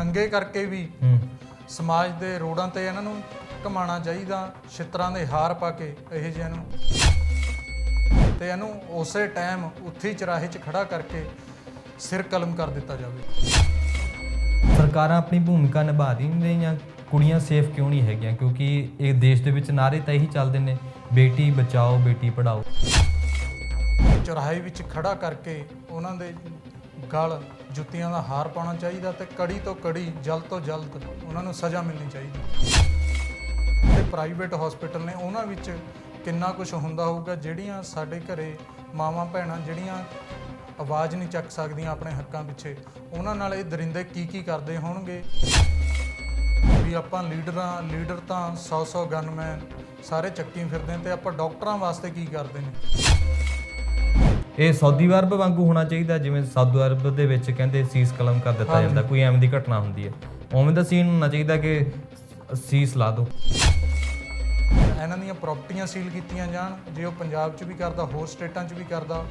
ਨੰਗੇ ਕਰਕੇ ਵੀ ਸਮਾਜ ਦੇ ਰੋਡਾਂ ਤੇ ਇਹਨਾਂ ਨੂੰ ਘਮਾਣਾ ਚਾਹੀਦਾ ਛਿੱਤਰਾਂ ਦੇ ਹਾਰ ਪਾ ਕੇ ਇਹ ਜਿਹਿਆਂ ਨੂੰ। ਤੇ ਇਹਨੂੰ ਉਸੇ ਟਾਈਮ ਉੱਥੇ ਚਰਾਹੇ 'ਚ ਖੜਾ ਕਰਕੇ ਸਿਰ ਕਲਮ ਕਰ ਦਿੱਤਾ ਜਾਵੇ। ਸਰਕਾਰਾਂ ਆਪਣੀ ਭੂਮਿਕਾ ਨਿਭਾ ਨਹੀਂ ਰਹੀਆਂ ਕੁੜੀਆਂ ਸੇਫ ਕਿਉਂ ਨਹੀਂ ਹੈਗੀਆਂ? ਕਿਉਂਕਿ ਇਹ ਦੇਸ਼ ਦੇ ਵਿੱਚ ਨਾਰੇ ਤਾਂ ਇਹੀ ਚੱਲਦੇ ਨੇ ਬੇਟੀ ਬਚਾਓ ਬੇਟੀ ਪੜਾਓ ਚੌਰਾਹੇ ਵਿੱਚ ਖੜਾ ਕਰਕੇ ਉਹਨਾਂ ਦੇ ਗਲ ਜੁੱਤੀਆਂ ਦਾ ਹਾਰ ਪਾਉਣਾ ਚਾਹੀਦਾ ਤੇ ਕੜੀ ਤੋਂ ਕੜੀ, ਜਲਦ ਤੋਂ ਜਲਦ ਉਹਨਾਂ ਨੂੰ ਸਜ਼ਾ ਮਿਲਣੀ ਚਾਹੀਦੀ। ਤੇ ਪ੍ਰਾਈਵੇਟ ਹਸਪੀਟਲ ਨੇ ਉਹਨਾਂ ਵਿੱਚ ਕਿੰਨਾ ਕੁਝ ਹੁੰਦਾ ਹੋਊਗਾ, ਜਿਹੜੀਆਂ ਸਾਡੇ ਘਰੇ ਮਾਵਾਂ ਭੈਣਾਂ ਜਿਹੜੀਆਂ ਆਵਾਜ਼ ਨਹੀਂ ਚੱਕ ਸਕਦੀਆਂ ਆਪਣੇ ਹੱਕਾਂ ਪਿੱਛੇ, ਉਹਨਾਂ ਨਾਲ ਇਹ ਦਰਿੰਦੇ ਕੀ ਕੀ ਕਰਦੇ ਹੋਣਗੇ? ਵੀ ਆਪਾਂ ਲੀਡਰਾਂ, ਲੀਡਰ ਤਾਂ 100 100 ਗਨਮੈਨ, ਸਾਰੇ ਚੱਕੀ ਫਿਰਦੇ ਨੇ ਤੇ ਆਪਾਂ ਡਾਕਟਰਾਂ ਵਾਸਤੇ ਕੀ ਕਰਦੇ ਨੇ? ਇਹ ਸਾਊਦੀ ਅਰਬ ਵਾਂਗੂ ਹੋਣਾ ਚਾਹੀਦਾ ਜਿਵੇਂ ਸਾਊਦੀ ਅਰਬ ਦੇ ਵਿੱਚ ਕਹਿੰਦੇ ਸੀਸ ਕਲਮ ਕਰ ਦਿੱਤਾ ਜਾਂਦਾ ਕੋਈ ਐਵੇਂ ਦੀ ਘਟਨਾ ਹੁੰਦੀ ਹੈ। ਉਵੇਂ ਦਾ ਸੀਨ ਹੋਣਾ ਚਾਹੀਦਾ ਕਿ ਸੀਸ ਲਾ ਦਿਓ ਇਹਨਾਂ ਦੀਆਂ ਪ੍ਰਾਪਰਟੀਆਂ ਸੀਲ ਕੀਤੀਆਂ ਜਾਣ ਜੇ ਉਹ ਪੰਜਾਬ 'ਚ ਵੀ ਕਰਦਾ ਹੋਰ ਸਟੇਟਾਂ 'ਚ ਵੀ ਕਰਦਾ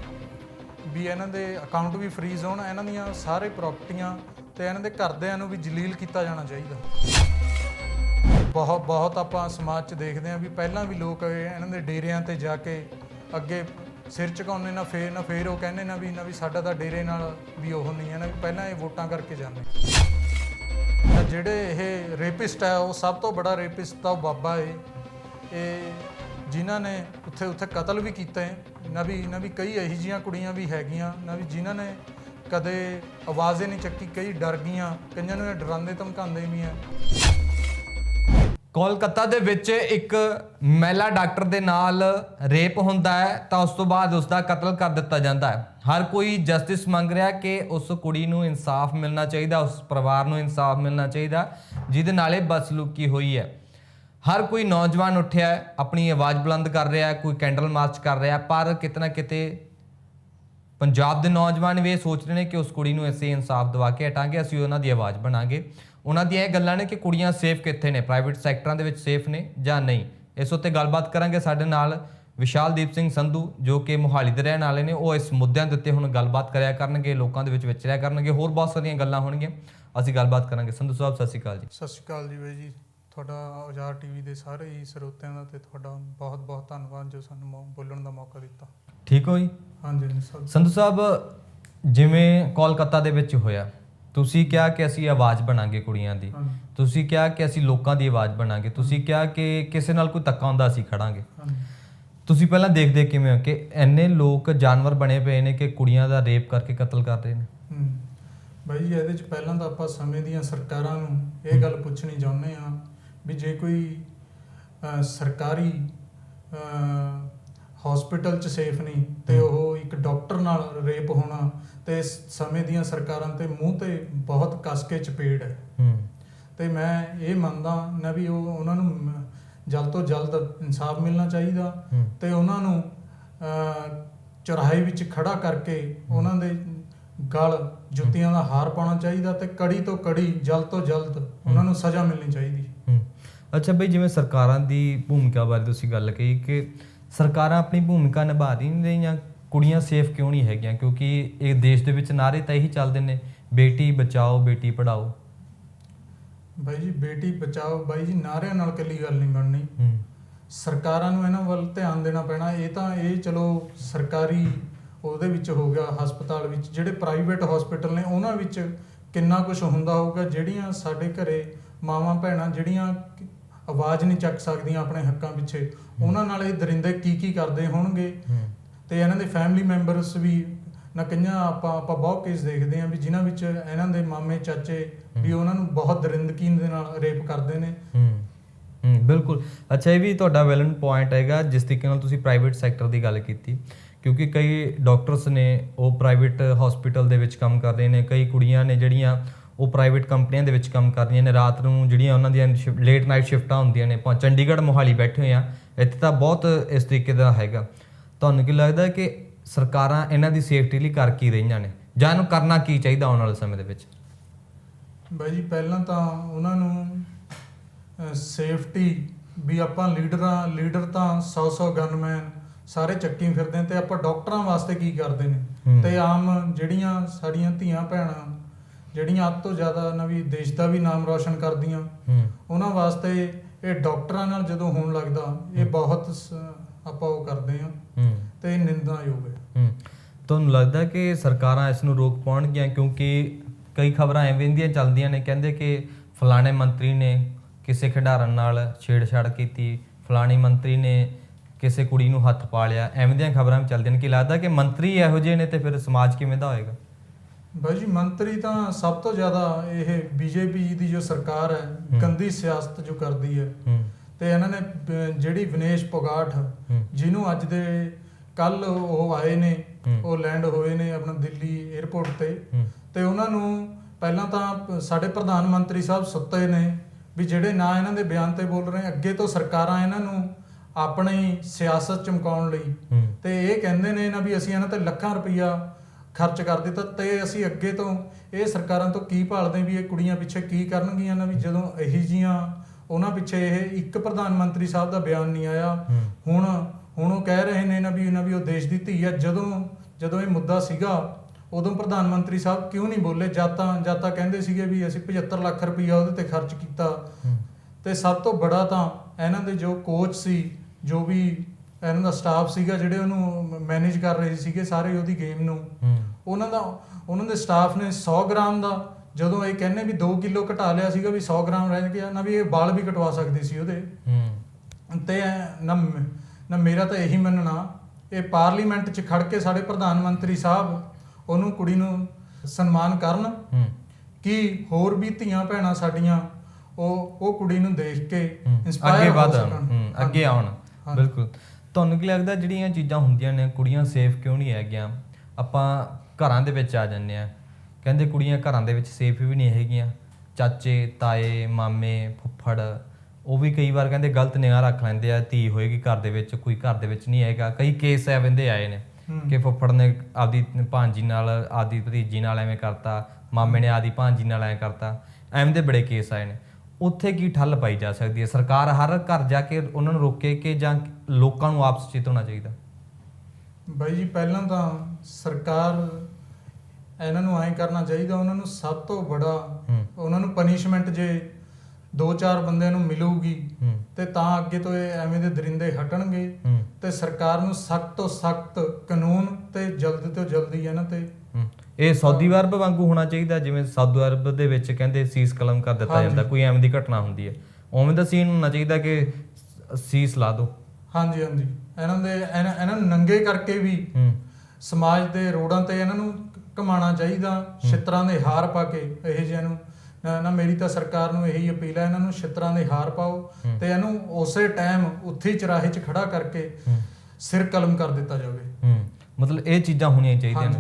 ਵੀ ਇਹਨਾਂ ਦੇ ਅਕਾਊਂਟ ਵੀ ਫਰੀਜ਼ ਹੋਣ ਇਹਨਾਂ ਦੀਆਂ ਸਾਰੇ ਪ੍ਰਾਪਰਟੀਆਂ ਤੇ ਇਹਨਾਂ ਦੇ ਘਰਦਿਆਂ ਨੂੰ ਵੀ ਜਲੀਲ ਕੀਤਾ ਜਾਣਾ ਚਾਹੀਦਾ। ਬਹੁਤ ਬਹੁਤ ਆਪਾਂ ਸਮਾਜ 'ਚ ਦੇਖਦੇ ਆਂ ਵੀ ਪਹਿਲਾਂ ਵੀ ਲੋਕ ਇਹ ਇਹਨਾਂ ਦੇ ਡੇਰਿਆਂ ਤੇ ਜਾ ਕੇ ਅੱਗੇ ਸਿਰ ਝੁਕਾਉਂਦੇ ਨਾ, ਫੇਰ ਨਾ, ਫੇਰ ਉਹ ਕਹਿੰਦੇ ਨਾ ਵੀ ਨਾ ਵੀ ਸਾਡਾ ਤਾਂ ਡੇਰੇ ਨਾਲ ਵੀ ਉਹ ਨਹੀਂ ਹੈ ਨਾ, ਵੀ ਪਹਿਲਾਂ ਇਹ ਵੋਟਾਂ ਕਰਕੇ ਜਾਂਦੇ। ਤਾਂ ਜਿਹੜੇ ਇਹ ਰੇਪਿਸਟ ਹੈ, ਉਹ ਸਭ ਤੋਂ ਬੜਾ ਰੇਪਿਸਟ ਤਾਂ ਉਹ ਬਾਬਾ ਹੈ ਇਹ ਜਿਨ੍ਹਾਂ ਨੇ ਉੱਥੇ ਉੱਥੇ ਕਤਲ ਵੀ ਕੀਤੇ। ਨਾ ਵੀ ਨਾ ਵੀ ਕਈ ਇਹੋ ਜਿਹੀਆਂ ਕੁੜੀਆਂ ਵੀ ਹੈਗੀਆਂ, ਨਾ ਵੀ ਜਿਨ੍ਹਾਂ ਨੇ ਕਦੇ ਆਵਾਜ਼ੇ ਨਹੀਂ ਚੱਕੀ, ਕਈ ਡਰ ਗਈਆਂ, ਕਈਆਂ ਨੂੰ ਇਹ ਡਰਾਉਂਦੇ ਧਮਕਾਉਂਦੇ ਵੀ ਆ। ਕੋਲਕਾਤਾ ਦੇ ਵਿੱਚ ਇੱਕ ਮਹਿਲਾ ਡਾਕਟਰ ਦੇ ਨਾਲ ਰੇਪ ਹੁੰਦਾ ਹੈ, ਤਾਂ ਉਸ ਤੋਂ ਬਾਅਦ ਉਸ ਦਾ ਕਤਲ ਕਰ ਦਿੱਤਾ ਜਾਂਦਾ ਹੈ। ਹਰ ਕੋਈ ਜਸਟਿਸ ਮੰਗ ਰਿਹਾ ਕਿ ਉਸ ਕੁੜੀ ਨੂੰ ਇਨਸਾਫ ਮਿਲਣਾ ਚਾਹੀਦਾ, ਉਸ ਪਰਿਵਾਰ ਨੂੰ ਇਨਸਾਫ ਮਿਲਣਾ ਚਾਹੀਦਾ, ਜਿਹਦੇ ਨਾਲ ਇਹ ਬਦਸਲੂਕੀ ਹੋਈ ਹੈ। ਹਰ ਕੋਈ ਨੌਜਵਾਨ ਉੱਠਿਆ ਆਪਣੀ ਆਵਾਜ਼ ਬੁਲੰਦ ਕਰ ਰਿਹਾ ਕੋਈ ਕੈਂਡਲ ਮਾਰਚ ਕਰ ਰਿਹਾ ਪਰ ਕਿਤੇ ਨਾ ਕਿਤੇ ਪੰਜਾਬ ਦੇ ਨੌਜਵਾਨ ਵੀ ਇਹ ਸੋਚ ਰਹੇ ਨੇ ਕਿ ਉਸ ਕੁੜੀ ਨੂੰ ਅਸੀਂ ਇਨਸਾਫ ਦਿਵਾ ਕੇ ਹਟਾਂਗੇ, ਅਸੀਂ ਉਹਨਾਂ ਦੀ ਆਵਾਜ਼ ਬਣਾਂਗੇ। ਉਹਨਾਂ ਦੀਆਂ ਇਹ ਗੱਲਾਂ ਨੇ ਕਿ ਕੁੜੀਆਂ ਸੇਫ ਕਿੱਥੇ ਨੇ? ਪ੍ਰਾਈਵੇਟ ਸੈਕਟਰਾਂ ਦੇ ਵਿੱਚ ਸੇਫ ਨੇ ਜਾਂ ਨਹੀਂ? ਇਸ ਉੱਤੇ ਗੱਲਬਾਤ ਕਰਾਂਗੇ ਸਾਡੇ ਨਾਲ ਵਿਸ਼ਾਲਦੀਪ ਸਿੰਘ ਸੰਧੂ ਜੋ ਕਿ ਮੁਹਾਲੀ ਦੇ ਰਹਿਣ ਵਾਲੇ ਨੇ। ਉਹ ਇਸ ਮੁੱਦਿਆਂ ਦੇ ਉੱਤੇ ਹੁਣ ਗੱਲਬਾਤ ਕਰਿਆ ਕਰਨਗੇ ਲੋਕਾਂ ਦੇ ਵਿੱਚ ਵਿਚਰਿਆ ਕਰਨਗੇ ਹੋਰ ਬਹੁਤ ਸਾਰੀਆਂ ਗੱਲਾਂ ਹੋਣਗੀਆਂ। ਅਸੀਂ ਗੱਲਬਾਤ ਕਰਾਂਗੇ। ਸੰਧੂ ਸਾਹਿਬ ਸਤਿ ਸ਼੍ਰੀ ਅਕਾਲ ਜੀ। ਸਤਿ ਸ਼੍ਰੀ ਅਕਾਲ ਜੀ ਬਾਈ ਜੀ। ਤੁਹਾਡਾ ਔਜ਼ਾਰ ਟੀਵੀ ਦੇ ਸਾਰੇ ਹੀ ਸਰੋਤਿਆਂ ਦਾ ਤੇ ਤੁਹਾਡਾ ਬਹੁਤ ਬਹੁਤ ਧੰਨਵਾਦ ਜੋ ਸਾਨੂੰ ਬੋਲਣ ਦਾ ਮੌਕਾ ਦਿੱਤਾ। ਠੀਕ ਹੋ ਜੀ? ਹਾਂਜੀ ਸੰਧੂ ਸਾਹਿਬ ਜਿਵੇਂ ਕੋਲਕਾਤਾ ਦੇ ਵਿੱਚ ਹੋਇਆ ਤੁਸੀਂ ਕਿਹਾ ਕਿ ਅਸੀਂ ਆਵਾਜ਼ ਬਣਾਂਗੇ ਕੁੜੀਆਂ ਦੀ। ਤੁਸੀਂ ਕਿਹਾ ਕਿ ਅਸੀਂ ਲੋਕਾਂ ਦੀ ਆਵਾਜ਼ ਬਣਾਂਗੇ। ਤੁਸੀਂ ਕਿਹਾ ਕਿ ਕਿਸੇ ਨਾਲ ਕੋਈ ਧੱਕਾ ਹੁੰਦਾ ਅਸੀਂ ਖੜਾਂਗੇ। ਤੁਸੀਂ ਪਹਿਲਾਂ ਦੇਖਦੇ ਕਿਵੇਂ ਹੋ ਕਿ ਐਨੇ ਲੋਕ ਜਾਨਵਰ ਬਣੇ ਪਏ ਨੇ ਕਿ ਕੁੜੀਆਂ ਦਾ ਰੇਪ ਕਰਕੇ ਕਤਲ ਕਰ ਰਹੇ ਨੇ? ਬਾਈ ਜੀ ਇਹਦੇ ਚ ਪਹਿਲਾਂ ਤਾਂ ਆਪਾਂ ਸਮੇਂ ਦੀਆਂ ਸਰਕਾਰਾਂ ਨੂੰ ਇਹ ਗੱਲ ਪੁੱਛਣੀ ਚਾਹੁੰਦੇ ਆ ਵੀ ਜੇ ਕੋਈ ਸਰਕਾਰੀ ਹਸਪੀਟਲ ਚ ਸੇਫ ਨਹੀਂ ਤੇ ਉਹ ਇੱਕ ਡਾਕਟਰ ਨਾਲ ਰੇਪ ਹੋਣਾ ਤੇ ਸਮੇਂ ਦੀਆਂ ਸਰਕਾਰਾਂ ਤੇ ਮੂੰਹ ਤੇ ਬਹੁਤ ਕਸ ਕੇ ਚਪੇੜ ਹੈ। ਹੂੰ। ਤੇ ਮੈਂ ਇਹ ਮੰਨਦਾ ਨਾ ਵੀ ਉਹ ਉਹਨਾਂ ਨੂੰ ਜਲਦ ਤੋਂ ਜਲਦ ਇਨਸਾਫ ਮਿਲਣਾ ਚਾਹੀਦਾ ਤੇ ਉਹਨਾਂ ਨੂੰ ਚੌਰਾਹੇ ਵਿੱਚ ਖੜਾ ਕਰਕੇ ਉਹਨਾਂ ਦੇ ਗਲ ਜੁੱਤੀਆਂ ਦਾ ਹਾਰ ਪਾਉਣਾ ਚਾਹੀਦਾ ਤੇ ਕੜੀ ਤੋਂ ਕੜੀ ਜਲਦ ਤੋਂ ਜਲਦ ਉਹਨਾਂ ਨੂੰ ਸਜ਼ਾ ਮਿਲਣੀ ਚਾਹੀਦੀ। ਅੱਛਾ ਬਈ ਜਿਵੇਂ ਸਰਕਾਰਾਂ ਦੀ ਭੂਮਿਕਾ ਬਾਰੇ ਤੁਸੀਂ ਗੱਲ ਕਹੀ ਕਿ ਸਰਕਾਰਾਂ ਆਪਣੀ ਭੂਮਿਕਾ ਨਿਭਾ ਨਹੀਂ ਰਹੀਆਂ ਕੁੜੀਆਂ ਸੇਫ ਕਿਉਂ ਨਹੀਂ ਹੈਗੀਆਂ? ਕਿਉਂਕਿ ਇਹ ਦੇਸ਼ ਦੇ ਵਿੱਚ ਨਾਰੇ ਤਾਂ ਇਹੀ ਚੱਲਦੇ ਨੇ ਬੇਟੀ ਬਚਾਓ ਬੇਟੀ ਪੜਾਓ ਬਾਈ ਜੀ ਬੇਟੀ ਬਚਾਓ ਬਾਈ ਜੀ ਨਾਰਿਆਂ ਨਾਲ ਇਕੱਲੀ ਗੱਲ ਨਹੀਂ ਬਣਨੀ। ਸਰਕਾਰਾਂ ਨੂੰ ਇਹਨਾਂ ਵੱਲ ਧਿਆਨ ਦੇਣਾ ਪੈਣਾ। ਇਹ ਤਾਂ ਇਹ ਚਲੋ ਸਰਕਾਰੀ ਉਹਦੇ ਵਿੱਚ ਹੋ ਗਿਆ ਹਸਪਤਾਲ ਵਿੱਚ ਜਿਹੜੇ ਪ੍ਰਾਈਵੇਟ ਹਸਪੀਟਲ ਨੇ ਉਹਨਾਂ ਵਿੱਚ ਕਿੰਨਾ ਕੁਝ ਹੁੰਦਾ ਹੋਊਗਾ ਜਿਹੜੀਆਂ ਸਾਡੇ ਘਰੇ ਮਾਵਾਂ ਭੈਣਾਂ ਜਿਹੜੀਆਂ ਆਵਾਜ਼ ਨਹੀਂ ਚੱਕ ਸਕਦੀਆਂ ਆਪਣੇ ਹੱਕਾਂ ਪਿੱਛੇ। ਉਹਨਾਂ ਨਾਲ ਇਹ ਦਰਿੰਦੇ ਕੀ ਕੀ ਕਰਦੇ ਹੋਣਗੇ? ਤੇ ਇਹਨਾਂ ਦੇ ਫੈਮਿਲੀ ਮੈਂਬਰਸ ਵੀ ਨਾ ਕਈਆਂ ਆਪਾਂ ਆਪਾਂ ਬਹੁਤ ਕੇਸ ਦੇਖਦੇ ਆਂ ਵੀ ਜਿਨ੍ਹਾਂ ਵਿੱਚ ਇਹਨਾਂ ਦੇ ਮਾਮੇ ਚਾਚੇ ਵੀ ਉਹਨਾਂ ਨੂੰ ਬਹੁਤ ਦਰਿੰਦਗੀ ਦੇ ਨਾਲ ਰੇਪ ਕਰਦੇ ਨੇ। ਹੂੰ। ਬਿਲਕੁਲ। ਅੱਛਾ ਇਹ ਵੀ ਤੁਹਾਡਾ ਵੈਲਿਡ ਪੁਆਇੰਟ ਹੈਗਾ ਜਿਸ ਤਰੀਕੇ ਨਾਲ ਤੁਸੀਂ ਪ੍ਰਾਈਵੇਟ ਸੈਕਟਰ ਦੀ ਗੱਲ ਕੀਤੀ। ਕਿਉਂਕਿ ਕਈ ਡਾਕਟਰਸ ਨੇ ਉਹ ਪ੍ਰਾਈਵੇਟ ਹਸਪੀਟਲ ਦੇ ਵਿੱਚ ਕੰਮ ਕਰ ਰਹੇ ਨੇ ਕਈ ਕੁੜੀਆਂ ਨੇ ਜਿਹੜੀਆਂ ਉਹ ਪ੍ਰਾਈਵੇਟ ਕੰਪਨੀਆਂ ਦੇ ਵਿੱਚ ਕੰਮ ਕਰ ਰਹੀਆਂ ਨੇ। ਰਾਤ ਨੂੰ ਜਿਹੜੀਆਂ ਉਹਨਾਂ ਦੀਆਂ ਲੇਟ ਨਾਈਟ ਸ਼ਿਫਟਾਂ ਹੁੰਦੀਆਂ ਨੇ ਆਪਾਂ ਚੰਡੀਗੜ੍ਹ ਮੋਹਾਲੀ ਬੈਠੇ ਹੋਏ ਆ ਇੱਥੇ ਤਾਂ ਬਹੁਤ ਇਸ ਤਰੀਕੇ ਦਾ ਹੈਗਾ। ਤੁਹਾਨੂੰ ਕੀ ਲੱਗਦਾ ਹੈ ਕਿ ਸਰਕਾਰਾਂ ਇਹਨਾਂ ਦੀ ਸੇਫਟੀ ਲਈ ਕਰ ਕੀ ਰਹੀਆਂ ਨੇ? ਜਾਂ ਇਹਨੂੰ ਕਰਨਾ ਕੀ ਚਾਹੀਦਾ ਆਉਣ ਵਾਲੇ ਸਮੇਂ ਦੇ ਵਿੱਚ? ਬਾਈ ਜੀ ਪਹਿਲਾਂ ਤਾਂ ਉਹਨਾਂ ਨੂੰ ਸੇਫਟੀ ਵੀ ਆਪਾਂ ਲੀਡਰਾਂ ਲੀਡਰ ਤਾਂ 100 100 ਗਨਮੈਨ ਸਾਰੇ ਚੱਕੀ ਫਿਰਦੇ ਨੇ ਤੇ ਆਪਾਂ ਡਾਕਟਰਾਂ ਵਾਸਤੇ ਕੀ ਕਰਦੇ। ਨੇ? ਤੇ ਆਮ ਜਿਹੜੀਆਂ ਸਾਡੀਆਂ ਧੀਆਂ ਭੈਣਾਂ ਜਿਹੜੀਆਂ ਅੱਧ ਤੋਂ ਜ਼ਿਆਦਾ ਨਾ ਵੀ ਦੇਸ਼ ਦਾ ਵੀ ਨਾਮ ਰੌਸ਼ਨ ਕਰਦੀਆਂ। ਉਹਨਾਂ ਵਾਸਤੇ ਇਹ ਡਾਕਟਰਾਂ ਨਾਲ ਜਦੋਂ ਹੋਣ ਲੱਗਦਾ ਇਹ ਬਹੁਤ ਆਪਾਂ ਉਹ ਕਰਦੇ ਆ ਹੂੰ। ਤੇ ਇਹ ਨਿੰਦਾਯੋਗ ਹੂੰ। ਤੁਹਾਨੂੰ ਲੱਗਦਾ ਕਿ ਸਰਕਾਰਾਂ ਇਸ ਨੂੰ ਰੋਕ ਪਾਉਣਗੀਆਂ? ਕਿਉਂਕਿ ਕਈ ਖਬਰਾਂ ਐਵੇਂ ਦੀਆਂ ਚੱਲਦੀਆਂ ਨੇ ਕਹਿੰਦੇ ਕਿ ਫਲਾਣੇ ਮੰਤਰੀ ਨੇ ਕਿਸੇ ਖਿਡਾਰਨ ਨਾਲ ਛੇੜਛਾੜ ਕੀਤੀ। ਫਲਾਣੀ ਮੰਤਰੀ ਨੇ ਕਿਸੇ ਕੁੜੀ ਨੂੰ ਹੱਥ ਪਾ ਲਿਆ। ਐਵੇਂ ਦੀਆਂ ਖਬਰਾਂ ਵੀ ਚੱਲਦੀਆਂ ਨੇ। ਕਿ ਲੱਗਦਾ ਕਿ ਮੰਤਰੀ ਇਹੋ ਜਿਹੇ ਨੇ ਤੇ ਫਿਰ ਸਮਾਜ ਕਿਵੇਂ ਦਾ ਹੋਏਗਾ? ਬਾਈ ਜੀ ਮੰਤਰੀ ਤਾਂ ਸਭ ਤੋਂ ਜ਼ਿਆਦਾ ਇਹ ਬੀਜੇਪੀ ਦੀ ਜੋ ਸਰਕਾਰ ਹੈ ਗੰਦੀ ਸਿਆਸਤ ਜੋ ਕਰਦੀ ਹੈ। ਤੇ ਇਹਨਾਂ ਨੇ ਜਿਹੜੀ ਵਿਨੇਸ਼ ਪੋਗਾਟ। ਜਿਹਨੂੰ ਅੱਜ ਦੇ ਕੱਲ ਉਹ ਆਏ ਨੇ। ਉਹ ਲੈਂਡ ਹੋਏ ਨੇ ਆਪਣਾ ਦਿੱਲੀ 에ਅਰਪੋਰਟ ਤੇ ਤੇ ਉਹਨਾਂ ਨੂੰ ਪਹਿਲਾਂ ਤਾਂ ਸਾਡੇ ਪ੍ਰਧਾਨ ਮੰਤਰੀ ਸਾਹਿਬ ਸੁੱਤੇ ਨੇ ਵੀ ਜਿਹੜੇ ਨਾ ਇਹਨਾਂ ਦੇ ਬਿਆਨ ਤੇ ਬੋਲ ਰਹੇ ਅੱਗੇ ਤੋਂ ਸਰਕਾਰਾਂ ਇਹਨਾਂ ਨੂੰ ਆਪਣੀ ਸਿਆਸਤ ਚਮਕਾਉਣ ਲਈ। ਤੇ ਇਹ ਕਹਿੰਦੇ ਨੇ ਨਾ ਵੀ ਅਸੀਂ ਇਹਨਾਂ ਤੇ ਲੱਖਾਂ ਰੁਪਈਆ ਖਰਚ ਕਰ ਦਿੱਤਾ ਤੇ ਅਸੀਂ ਅੱਗੇ ਤੋਂ ਇਹ ਸਰਕਾਰਾਂ ਤੋਂ ਕੀ ਭਾਲਦੇ ਵੀ ਇਹ ਕੁੜੀਆਂ ਪਿੱਛੇ ਕੀ ਕਰਨਗੀਆਂ ਨਾ ਵੀ ਜਦੋਂ ਇਹੀ ਜੀਆਂ ਉਹਨਾਂ ਪਿੱਛੇ ਇਹ ਇੱਕ ਪ੍ਰਧਾਨ ਮੰਤਰੀ ਸਾਹਿਬ ਦਾ ਬਿਆਨ ਨਹੀਂ ਆਇਆ। ਹੁਣ ਹੁਣ ਉਹ ਕਹਿ ਰਹੇ ਨੇ ਨਾ ਵੀ ਨਾ ਵੀ ਉਹ ਦੇਸ਼ ਦੀ ਧੀ ਆ। ਜਦੋਂ ਜਦੋਂ ਇਹ ਮੁੱਦਾ ਸੀਗਾ ਉਦੋਂ ਪ੍ਰਧਾਨ ਮੰਤਰੀ ਸਾਹਿਬ ਕਿਉਂ ਨਹੀਂ ਬੋਲੇ? ਜਾਂ ਤਾਂ ਜਾਂ ਤਾਂ ਕਹਿੰਦੇ ਸੀਗੇ ਵੀ ਅਸੀਂ 75 ਲੱਖ ਰੁਪਈਆ ਉਹਦੇ ਤੇ ਖਰਚ ਕੀਤਾ। ਤੇ ਸਭ ਤੋਂ ਬੜਾ ਤਾਂ ਇਹਨਾਂ ਦੇ ਜੋ ਕੋਚ ਸੀ ਜੋ ਵੀ ਇਹਨਾਂ ਦਾ ਸਟਾਫ ਸੀਗਾ ਜਿਹੜੇ ਉਹਨੂੰ ਮੈਨੇਜ ਕਰ ਰਹੇ ਸੀਗੇ ਸਾਰੇ ਉਹਦੀ ਗੇਮ ਨੂੰ। ਉਹਨਾਂ ਦਾ ਉਹਨਾਂ ਦੇ ਸਟਾਫ ਨੇ 100 ਗ੍ਰਾਮ ਦਾ ਜਦੋਂ ਇਹ ਕਹਿੰਦੇ ਵੀ 2 ਕਿਲੋ ਘਟਾ ਲਿਆ ਸੀਗਾ ਵੀ 100 ਗ੍ਰਾਮ ਰਹਿ ਗਿਆ ਨਾ ਵੀ ਇਹ ਵਾਲ ਵੀ ਕਟਵਾ ਸਕਦੀ ਸੀ ਉਹਦੇ। ਹੂੰ। ਤੇ ਨਾ ਮੇਰਾ ਤਾਂ ਇਹੀ ਮੰਨਣਾ ਇਹ ਪਾਰਲੀਮੈਂਟ 'ਚ ਖੜ ਕੇ ਸਾਡੇ ਪ੍ਰਧਾਨ ਮੰਤਰੀ ਸਾਹਿਬ ਉਹਨੂੰ ਕੁੜੀ ਨੂੰ ਸਨਮਾਨ ਕਰਨ ਹੂੰ। ਕਿ ਹੋਰ ਵੀ ਧੀਆਂ ਭੈਣਾਂ ਸਾਡੀਆਂ ਉਹ ਉਹ ਕੁੜੀ ਨੂੰ ਦੇਖ ਕੇ ਅੱਗੇ ਹੋ ਸਕਣ। ਅੱਗੇ ਆਉਣ। ਬਿਲਕੁਲ। ਤੁਹਾਨੂੰ ਕੀ ਲੱਗਦਾ ਜਿਹੜੀਆਂ ਚੀਜ਼ਾਂ ਹੁੰਦੀਆਂ ਨੇ ਕੁੜੀਆਂ ਸੇਫ ਕਿਉਂ ਨਹੀਂ ਹੈਗੀਆਂ? ਆਪਾਂ ਘਰਾਂ ਦੇ ਵਿੱਚ ਆ ਜੰਨੇ ਆ ਕਹਿੰਦੇ ਕੁੜੀਆਂ ਘਰਾਂ ਦੇ ਵਿੱਚ ਸੇਫ ਵੀ ਨਹੀਂ ਹੈਗੀਆਂ। ਚਾਚੇ ਤਾਏ ਮਾਮੇ ਫੁੱਫੜ ਉਹ ਵੀ ਕਈ ਵਾਰ ਕਹਿੰਦੇ ਗਲਤ ਨਿਗਾਹ ਰੱਖ ਲੈਂਦੇ ਆ ਧੀ ਹੋਏਗੀ ਘਰ ਦੇ ਵਿੱਚ ਕੋਈ ਘਰ ਦੇ ਵਿੱਚ ਨਹੀਂ ਹੈਗਾ। ਕਈ ਕੇਸ ਐਵੇਂ ਦੇ ਆਏ ਨੇ। ਕਿ ਫੁੱਫੜ ਨੇ ਆਪਦੀ ਭਾਂਜੀ ਨਾਲ ਆਪਦੀ ਭਤੀਜੀ ਨਾਲ ਐਵੇਂ ਕਰਤਾ ਮਾਮੇ ਨੇ ਆਪਦੀ ਭਾਂਜੀ ਨਾਲ ਐਵੇਂ ਕਰਤਾ। ਐਵੇਂ ਦੇ ਬੜੇ ਕੇਸ ਆਏ ਨੇ। ਉੱਥੇ ਕੀ ਠੱਲ ਪਾਈ ਜਾ ਸਕਦੀ ਹੈ? ਸਰਕਾਰ ਹਰ ਘਰ ਜਾ ਕੇ ਉਹਨਾਂ ਨੂੰ ਰੋਕੇ ਕਿ ਜਾਂ ਲੋਕਾਂ ਨੂੰ ਆਪਸ ਚਿਤ ਹੋਣਾ ਚਾਹੀਦਾ? ਬਾਈ ਜੀ ਪਹਿਲਾਂ ਤਾਂ ਸਰਕਾਰ ਇਹਨਾਂ ਨੂੰ ਐਂ ਕਰਨਾ ਚਾਹੀਦਾ ਉਹਨਾਂ ਨੂੰ ਸਭ ਤੋਂ ਬੜਾ ਉਹਨਾਂ ਨੂੰ ਪਨਿਸ਼ਮੈਂਟ ਜੇ ਦੋ ਚਾਰ ਬੰਦਿਆਂ ਨੂੰ ਮਿਲੂਗੀ ਤੇ ਤਾਂ ਅੱਗੇ ਤੋਂ ਇਹ ਐਵੇਂ ਦੇ ਦਰਿੰਦੇ ਹਟਣਗੇ ਤੇ ਸਰਕਾਰ ਨੂੰ ਸਖਤ ਤੋਂ ਸਖਤ ਕਾਨੂੰਨ ਤੇ ਜਲਦ ਤੋਂ ਜਲਦੀ ਇਹਨਾਂ ਤੇ। ਇਹ ਸਾਊਦੀ ਅਰਬ ਵਾਂਗੂ ਹੋਣਾ ਚਾਹੀਦਾ ਜਿਵੇਂ ਸਾਊਦੀ ਅਰਬ ਦੇ ਵਿੱਚ ਕਹਿੰਦੇ ਸੀਸ ਕਲਮ ਕਰ ਦਿੱਤਾ। ਜਾਂਦਾ ਕੋਈ ਐਵੇਂ ਦੀ ਘਟਨਾ ਹੁੰਦੀ ਹੈ। ਉਵੇਂ ਦਾ ਸੀਨ ਹੋਣਾ ਚਾਹੀਦਾ ਕਿ ਸੀਸ ਲਾ ਦੋ। ਹਾਂਜੀ ਹਾਂਜੀ। ਇਹਨਾਂ ਦੇ ਇਹਨਾਂ ਇਹਨਾਂ ਨੂੰ ਨੰਗੇ ਕਰਕੇ ਵੀ ਸਮਾਜ ਦੇ ਰੋਡਾਂ ਤੇ ਇਹਨਾਂ ਨੂੰ ਕਮਾਣਾ ਚਾਹੀਦਾ ਛਿੱਤਰਾਂ ਦੇ ਹਾਰ ਪਾ ਕੇ ਇਹ ਜਿਹਿਆਂ ਨੂੰ। ਨਾ- ਮੇਰੀ ਤਾਂ ਸਰਕਾਰ ਨੂੰ ਇਹੀ ਅਪੀਲ ਹੈ ਇਹਨਾਂ ਨੂੰ ਛਿੱਤਰਾਂ ਦੇ ਹਾਰ ਪਾਓ। ਤੇ ਇਹਨੂੰ ਉਸੇ ਟਾਈਮ ਉੱਥੇ ਚਰਾਹੇ 'ਚ ਖੜਾ ਕਰਕੇ ਸਿਰ ਕਲਮ ਕਰ ਦਿੱਤਾ ਜਾਵੇ। ਮਤਲਬ ਇਹ ਚੀਜ਼ਾਂ ਹੋਣੀਆਂ ਚਾਹੀਦੀਆਂ ਨੇ।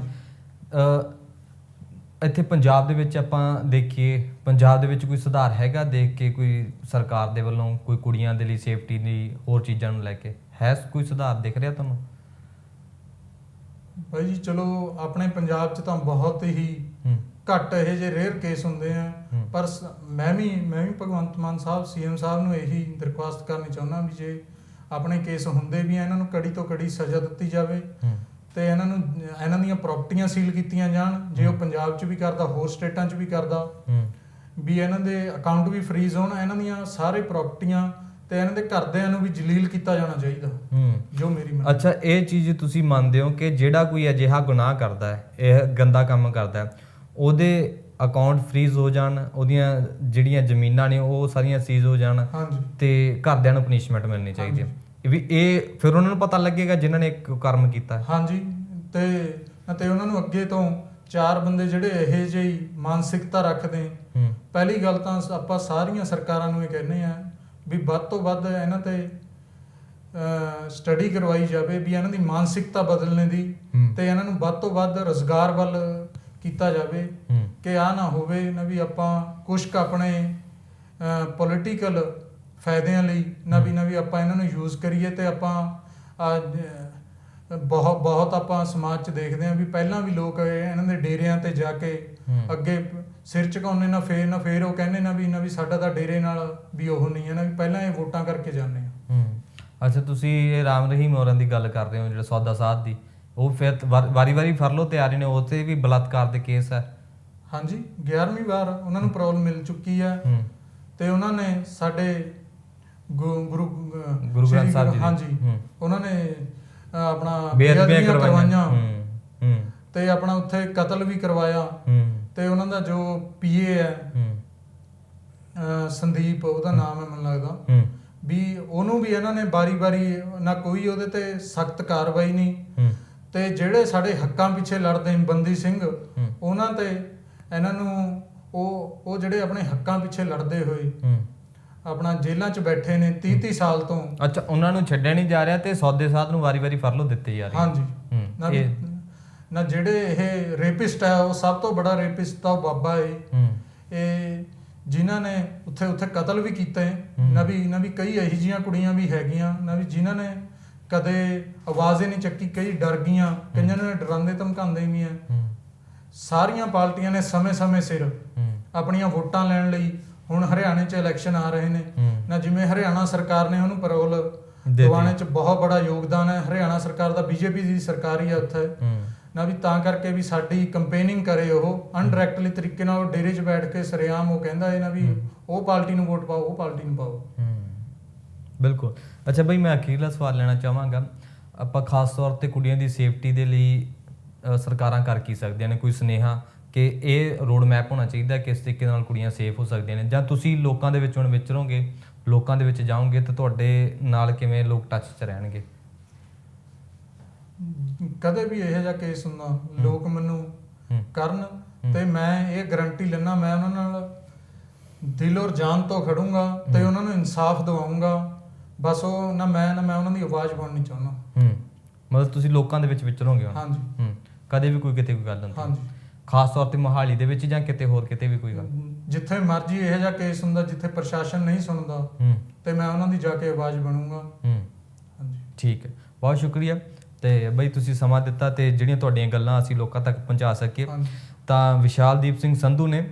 ਇੱਥੇ ਪੰਜਾਬ ਦੇ ਵਿੱਚ ਆਪਾਂ ਦੇਖੀਏ ਪੰਜਾਬ ਦੇ ਵਿੱਚ ਕੋਈ ਸੁਧਾਰ ਹੈਗਾ ਦੇਖ ਕੇ ਕੋਈ ਸਰਕਾਰ ਦੇ ਵੱਲੋਂ ਕੋਈ ਕੁੜੀਆਂ ਦੇ ਲਈ ਸੇਫਟੀ ਦੀ ਹੋਰ ਚੀਜ਼ਾਂ ਨੂੰ ਲੈ ਕੇ? ਹੈ ਕੋਈ ਸੁਧਾਰ ਦਿਖ ਰਿਹਾ ਤੁਹਾਨੂੰ? ਭਾਈ ਜੀ ਚਲੋ ਆਪਣੇ ਪੰਜਾਬ 'ਚ ਤਾਂ ਬਹੁਤ ਹੀ ਘੱਟ ਇਹ ਜਿਹੇ ਰੇਅਰ ਕੇਸ ਹੁੰਦੇ ਆ। ਪਰ ਮੈਂ ਵੀ ਮੈਂ ਵੀ ਭਗਵੰਤ ਮਾਨ ਸਾਹਿਬ ਸੀਐਮ ਸਾਹਿਬ ਨੂੰ ਇਹੀ ਦਰਖਾਸਤ ਕਰਨੀ ਚਾਹੁੰਦਾ ਵੀ ਜੇ ਆਪਣੇ ਕੇਸ ਹੁੰਦੇ ਵੀ ਆ ਇਹਨਾਂ ਨੂੰ ਕੜੀ ਤੋਂ ਕੜੀ ਸਜ਼ਾ ਦਿੱਤੀ ਜਾਵੇ। ਤੇ ਇਹਨਾਂ ਨੂੰ ਇਹਨਾਂ ਦੀਆਂ ਪ੍ਰਾਪਰਟੀਆਂ ਸੀਲ ਕੀਤੀਆਂ ਜਾਣ ਜੇ ਉਹ ਪੰਜਾਬ 'ਚ ਵੀ ਕਰਦਾ ਹੋਰ ਸਟੇਟਾਂ 'ਚ ਵੀ ਕਰਦਾ। ਹੂੰ। ਵੀ ਇਹਨਾਂ ਦੇ ਅਕਾਊਂਟ ਵੀ ਫ੍ਰੀਜ਼ ਹੋਣ ਇਹਨਾਂ ਦੀਆਂ ਸਾਰੇ ਪ੍ਰਾਪਰਟੀਆਂ ਤੇ ਇਹਨਾਂ ਦੇ ਘਰਦਿਆਂ ਨੂੰ ਵੀ ਜਲੀਲ ਕੀਤਾ ਜਾਣਾ ਚਾਹੀਦਾ। ਹੂੰ। ਜੋ ਮੇਰੀ ਮੰਨ ਅੱਛਾ ਇਹ ਚੀਜ਼ ਤੁਸੀਂ ਮੰਨਦੇ ਹੋ ਕਿ ਜਿਹੜਾ ਕੋਈ ਅਜਿਹਾ ਗੁਨਾਹ ਕਰਦਾ ਹੈ ਇਹ ਗੰਦਾ ਕੰਮ ਕਰਦਾ ਹੈ ਉਹਦੇ ਅਕਾਊਂਟ ਫ੍ਰੀਜ਼ ਹੋ ਜਾਣ ਉਹਦੀਆਂ ਜਿਹੜੀਆਂ ਜ਼ਮੀਨਾਂ ਨੇ ਉਹ ਸਾਰੀਆਂ ਸੀਜ਼ ਹੋ ਜਾਣ ਤੇ ਘਰਦਿਆਂ ਨੂੰ ਪਨਿਸ਼ਮੈਂਟ ਮਿਲਣੀ ਚਾਹੀਦੀ ਹੈ। ਵੀ ਇਹ ਫਿਰ ਉਹਨਾਂ ਨੂੰ ਪਤਾ ਲੱਗੇਗਾ ਜਿਨ੍ਹਾਂ ਨੇ ਇੱਕ ਕਰਮ ਕੀਤਾ। ਹਾਂਜੀ ਤੇ ਤੇ ਉਹਨਾਂ ਨੂੰ ਅੱਗੇ ਤੋਂ ਚਾਰ ਬੰਦੇ ਜਿਹੜੇ ਇਹੋ ਜਿਹੀ ਮਾਨਸਿਕਤਾ ਰੱਖਦੇ ਹੂੰ। ਪਹਿਲੀ ਗੱਲ ਤਾਂ ਆਪਾਂ ਸਾਰੀਆਂ ਸਰਕਾਰਾਂ ਨੂੰ ਇਹ ਕਹਿੰਦੇ ਆ ਵੀ ਵੱਧ ਤੋਂ ਵੱਧ ਇਹਨਾਂ ਤੇ ਸਟੱਡੀ ਕਰਵਾਈ ਜਾਵੇ ਵੀ ਇਹਨਾਂ ਦੀ ਮਾਨਸਿਕਤਾ ਬਦਲਣੇ ਦੀ। ਤੇ ਇਹਨਾਂ ਨੂੰ ਵੱਧ ਤੋਂ ਵੱਧ ਰੋਜ਼ਗਾਰ ਵੱਲ ਕੀਤਾ ਜਾਵੇ। ਕਿ ਆ ਨਾ ਹੋਵੇ ਨਾ ਵੀ ਆਪਾਂ ਕੁਛ ਕੁ ਆਪਣੇ ਪੋਲੀਟੀਕਲ ਫਾਇਦਿਆਂ ਲਈ ਨਾ ਵੀ ਨਾ ਵੀ ਆਪਾਂ ਇਹਨਾਂ ਨੂੰ ਯੂਜ਼ ਕਰੀਏ ਤੇ ਆਪਾਂ ਬਹੁਤ ਬਹੁਤ ਆਪਾਂ ਸਮਾਜ 'ਚ ਦੇਖਦੇ ਹਾਂ ਵੀ ਪਹਿਲਾਂ ਵੀ ਲੋਕ ਇਹ ਇਹਨਾਂ ਦੇ ਡੇਰਿਆਂ ਤੇ ਜਾ ਕੇ। ਅੱਗੇ ਸਿਰ ਝੁਕਾਉਂਦੇ ਨਾ ਫੇਰ ਨਾ ਫੇਰ ਉਹ ਕਹਿੰਦੇ ਨਾ ਵੀ ਨਾ ਵੀ ਸਾਡਾ ਤਾਂ ਡੇਰੇ ਨਾਲ ਵੀ ਉਹ ਨਹੀਂ ਹੈ ਨਾ ਵੀ ਪਹਿਲਾਂ ਇਹ ਵੋਟਾਂ ਕਰਕੇ ਜਾਂਦੇ ਆ। ਹੂੰ। ਅੱਛਾ ਤੁਸੀਂ ਇਹ ਰਾਮ ਰਹੀਮ ਹੋਰਾਂ ਦੀ ਗੱਲ ਕਰ ਰਹੇ ਹੋ ਜਿਹੜਾ ਸੌਦਾ ਸਾਧ ਦੀ। ਉਹ ਫਿਰ ਵਾਰੀ ਵਾਰੀ ਫਰ ਲੋ ਤਿਆਰੀ ਨੇ ਉਹ ਤੇ ਵੀ ਬਲਾਤਕਾਰ ਦੇ ਕੇਸ ਹੈ। ਹਾਂਜੀ 11ਵੀਂ ਵਾਰ ਉਹਨਾਂ ਨੂੰ ਪ੍ਰੋਬਲਮ ਮਿਲ ਚੁੱਕੀ ਹੈ। ਤੇ ਉਹਨਾਂ ਨੇ ਸਾਡੇ ਗੁਰੂ ਗੁਰੂ ਗ੍ਰੰਥ ਸਾਹਿਬ ਜੀ। ਹਾਂਜੀ। ਉਹਨਾਂ ਨੇ ਆਪਣਾ ਬੇਅਦਬੀਆਂ ਕਰਵਾਈਆਂ। ਹੂੰ ਹੂੰ। ਤੇ ਆਪਣਾ ਉੱਥੇ ਕਤਲ ਵੀ ਕਰਵਾਇਆ। ਹੂੰ। ਤੇ ਉਹਨਾਂ ਦਾ ਜੋ ਪੀਏ ਹੈ ਸੰਦੀਪ ਉਹਦਾ ਨਾਮ ਹੈ ਮੈਨੂੰ ਲੱਗਦਾ। ਹੂੰ। ਵੀ ਉਹਨੂੰ ਵੀ ਇਹਨਾਂ ਨੇ ਬਾਰੀ-ਬਾਰੀ ਨਾ ਕੋਈ ਉਹਦੇ ਤੇ ਸਖਤ ਕਾਰਵਾਈ ਨਹੀਂ। ਹੂੰ। ਤੇ ਜਿਹੜੇ ਸਾਡੇ ਹੱਕਾਂ ਪਿੱਛੇ ਲੜਦੇ ਬੰਦੀ ਸਿੰਘ ਉਹਨਾਂ ਤੇ ਇਹਨਾਂ ਨੂੰ ਉਹ ਉਹ ਜਿਹੜੇ ਆਪਣੇ ਹੱਕਾਂ ਪਿੱਛੇ ਲੜਦੇ ਹੋਏ ਹੂੰ। ਆਪਣਾ ਜੇਲ੍ਹਾਂ 'ਚ ਬੈਠੇ ਨੇ 30 30 ਸਾਲ ਤੋਂ। ਅੱਛਾ ਉਹਨਾਂ ਨੂੰ ਛੱਡਿਆ ਨਹੀਂ ਜਾ ਰਿਹਾ ਤੇ ਸੌਦੇ ਸਾਧ ਨੂੰ ਵਾਰੀ-ਵਾਰੀ ਫਰਲੋ ਦਿੱਤੇ ਜਾ ਰਹੇ ਹਾਂਜੀ। ਨਾ ਇਹ ਨਾ ਜਿਹੜੇ ਇਹ ਰੇਪਿਸਟ ਹੈ ਉਹ ਸਭ ਤੋਂ ਬੜਾ ਰੇਪਿਸਟ ਤਾਂ ਬਾਬਾ ਹੈ ਹੂੰ। ਇਹ ਜਿਨ੍ਹਾਂ ਨੇ ਉੱਥੇ ਉੱਥੇ ਕਤਲ ਵੀ ਕੀਤੇ। ਨਾ ਵੀ ਨਾ ਵੀ ਕਈ ਇਹੋ ਜਿਹੀਆਂ ਕੁੜੀਆਂ ਵੀ ਹੈਗੀਆਂ ਨਾ ਵੀ ਜਿਨ੍ਹਾਂ ਨੇ ਕਦੇ ਆਵਾਜ਼ ਹੀ ਨਹੀਂ ਚੱਕੀ ਕਈ ਡਰ ਗਈਆਂ ਕਈਆਂ ਨੇ ਡਰਾਉਂਦੇ ਧਮਕਾਉਂਦੇ ਵੀ ਆ। ਹੂੰ। ਸਾਰੀਆਂ ਪਾਰਟੀਆਂ ਨੇ ਸਮੇਂ-ਸਮੇਂ ਸਿਰ ਆਪਣੀਆਂ ਵੋਟਾਂ ਲੈਣ ਲਈ ਹੁਣ ਹਰਿਆਣੇ 'ਚ ਇਲੈਕਸ਼ਨ ਆ ਰਹੇ ਨੇ। ਨਾ ਜਿਵੇਂ ਹਰਿਆਣਾ ਸਰਕਾਰ ਨੇ ਉਹਨੂੰ ਪਰੋਲ। ਦਿਵਾਣੇ 'ਚ ਬਹੁਤ ਬੜਾ ਯੋਗਦਾਨ ਹੈ। ਹਰਿਆਣਾ ਸਰਕਾਰ ਦਾ ਬੀਜੇਪੀ ਦੀ ਸਰਕਾਰ ਹੀ ਹੈ ਉੱਥੇ। ਨਾ ਵੀ ਤਾਂ ਕਰਕੇ ਵੀ ਸਾਡੀ ਕੰਪੇਨਿੰਗ ਕਰੇ ਉਹ। ਅਨਡਾਇਰੈਕਟਲੀ ਤਰੀਕੇ ਨਾਲ ਉਹ ਡੇਰੇ 'ਚ ਬੈਠ ਕੇ ਸਰਿਆਮ ਉਹ ਕਹਿੰਦਾ ਹੈ ਨਾ ਵੀ ਉਹ ਪਾਰਟੀ ਨੂੰ ਵੋਟ ਪਾਓ ਉਹ ਪਾਰਟੀ ਨੂੰ ਪਾਓ। ਬਿਲਕੁਲ। ਅੱਛਾ ਬਈ ਮੈਂ ਅਖੀਰਲਾ ਸਵਾਲ ਲੈਣਾ ਚਾਹਾਂਗਾ। ਆਪਾਂ ਖਾਸ ਤੌਰ ਤੇ ਕੁੜੀਆਂ ਦੀ ਸੇਫਟੀ ਦੇ ਲਈ ਸਰਕਾਰਾਂ ਕਰ ਕੀ ਸਕਦੀਆਂ ਨੇ? ਕੋਈ ਸੁਨੇਹਾ ਕਿ ਇਹ ਰੋਡ ਮੈਪ ਹੋਣਾ ਚਾਹੀਦਾ ਕਿਸ ਤਰੀਕੇ ਨਾਲ ਕੁੜੀਆਂ ਸੇਫ ਹੋ ਸਕਦੀਆਂ ਨੇ ਜਾਂ ਤੁਸੀਂ ਲੋਕਾਂ ਦੇ ਵਿੱਚ ਹੁਣ ਵਿਚਰੋਗੇ ਲੋਕਾਂ ਦੇ ਵਿੱਚ ਜਾਓਗੇ ਤਾਂ ਤੁਹਾਡੇ ਨਾਲ ਕਿਵੇਂ ਲੋਕ ਟੱਚ 'ਚ ਰਹਿਣਗੇ? ਕਦੇ ਵੀ ਇਹੋ ਜਿਹਾ ਕੇਸ ਹੁੰਦਾ ਲੋਕ ਮੈਨੂੰ ਕਰਨ ਤੇ ਮੈਂ ਇਹ ਗਾਰੰਟੀ ਲੈਣਾ ਮੈਂ ਉਹਨਾਂ ਨਾਲ ਦਿਲ ਔਰ ਜਾਨ ਤੋਂ ਖੜੂੰਗਾ ਤੇ ਉਹਨਾਂ ਨੂੰ ਇਨਸਾਫ ਦਿਵਾਉਂਗਾ ਬਸ ਉਹ ਨਾ ਮੈਂ ਨਾ ਮੈਂ ਉਹਨਾਂ ਦੀ ਆਵਾਜ਼ ਬਣਨੀ ਚਾਹੁੰਦਾ। ਹੂੰ। ਮਤਲਬ ਤੁਸੀਂ ਲੋਕਾਂ ਦੇ ਵਿੱਚ ਵਿਚਰੋਗੇ ਹੁਣ? ਹਾਂਜੀ। ਹੂੰ। ਕਦੇ ਵੀ ਕੋਈ ਕਿਤੇ ਕੋਈ ਗੱਲ ਹੁੰਦੀ ਹਾਂਜੀ। ਖਾਸ ਤੌਰ ਤੇ ਮੋਹਾਲੀ ਦੇ ਵਿੱਚ ਜਾਂ ਕਿਤੇ ਹੋਰ ਕਿਤੇ ਵੀ ਕੋਈ ਗੱਲ? ਜਿੱਥੇ ਮਰਜ਼ੀ ਇਹੋ ਜਿਹਾ ਕੇਸ ਹੁੰਦਾ ਜਿੱਥੇ ਪ੍ਰਸ਼ਾਸਨ ਨਹੀਂ ਸੁਣਦਾ ਹੂੰ। ਤੇ ਮੈਂ ਉਹਨਾਂ ਦੀ ਜਾ ਕੇ ਆਵਾਜ਼ ਬਣੂੰਗਾ। ਹੂੰ। ਹਾਂਜੀ। ਠੀਕ ਹੈ। ਬਹੁਤ ਸ਼ੁਕਰੀਆ। ਤੇ ਬਈ ਤੁਸੀਂ ਸਮਾਂ ਦਿੱਤਾ ਤੇ ਜਿਹੜੀਆਂ ਤੁਹਾਡੀਆਂ ਗੱਲਾਂ ਅਸੀਂ ਲੋਕਾਂ ਤੱਕ ਪਹੁੰਚਾ ਸਕੀਏ। ਹਾਂਜੀ। ਤਾਂ ਵਿਸ਼ਾਲਦੀਪ ਸਿੰਘ ਸੰਧੂ ਨੇ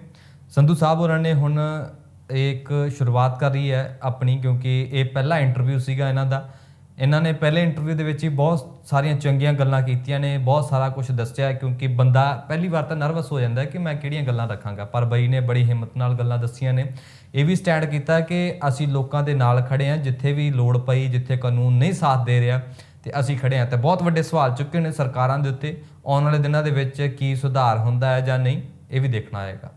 ਸੰਧੂ ਸਾਹਿਬ ਹੋਰਾਂ ਨੇ ਹੁਣ ਇੱਕ ਸ਼ੁਰੂਆਤ ਕਰ ਰਹੀ ਹੈ ਆਪਣੀ ਕਿਉਂਕਿ ਇਹ ਪਹਿਲਾ ਇੰਟਰਵਿਊ ਸੀਗਾ ਇਹਨਾਂ ਦਾ। ਇਹਨਾਂ ਨੇ ਪਹਿਲੇ ਇੰਟਰਵਿਊ ਦੇ ਵਿੱਚ ਹੀ ਬਹੁਤ ਸਾਰੀਆਂ ਚੰਗੀਆਂ ਗੱਲਾਂ ਕੀਤੀਆਂ ਨੇ, ਬਹੁਤ ਸਾਰਾ ਕੁਝ ਦੱਸਿਆ ਕਿਉਂਕਿ ਬੰਦਾ ਪਹਿਲੀ ਵਾਰ ਤਾਂ ਨਰਵਸ ਹੋ ਜਾਂਦਾ ਹੈ ਕਿ ਮੈਂ ਕਿਹੜੀਆਂ ਗੱਲਾਂ ਰੱਖਾਂਗਾ ਪਰ ਬਈ ਨੇ ਬੜੀ ਹਿੰਮਤ ਨਾਲ ਗੱਲਾਂ ਦੱਸੀਆਂ ਨੇ। ਇਹ ਵੀ ਸਟੈਂਡ ਕੀਤਾ ਕਿ ਅਸੀਂ ਲੋਕਾਂ ਦੇ ਨਾਲ ਖੜੇ ਹਾਂ, ਜਿੱਥੇ ਵੀ ਲੋੜ ਪਈ, ਜਿੱਥੇ ਕਾਨੂੰਨ ਨਹੀਂ ਸਾਥ ਦੇ ਰਿਹਾ, ਤੇ ਅਸੀਂ ਖੜੇ ਹਾਂ। ਤੇ ਬਹੁਤ ਵੱਡੇ ਸਵਾਲ ਚੁੱਕੇ ਨੇ ਸਰਕਾਰਾਂ ਦੇ ਉੱਤੇ, ਆਉਣ ਵਾਲੇ ਦਿਨਾਂ ਦੇ ਵਿੱਚ ਕੀ ਸੁਧਾਰ ਹੁੰਦਾ ਹੈ ਜਾਂ ਨਹੀਂ, ਇਹ ਵੀ ਦੇਖਣਾ ਆਏਗਾ।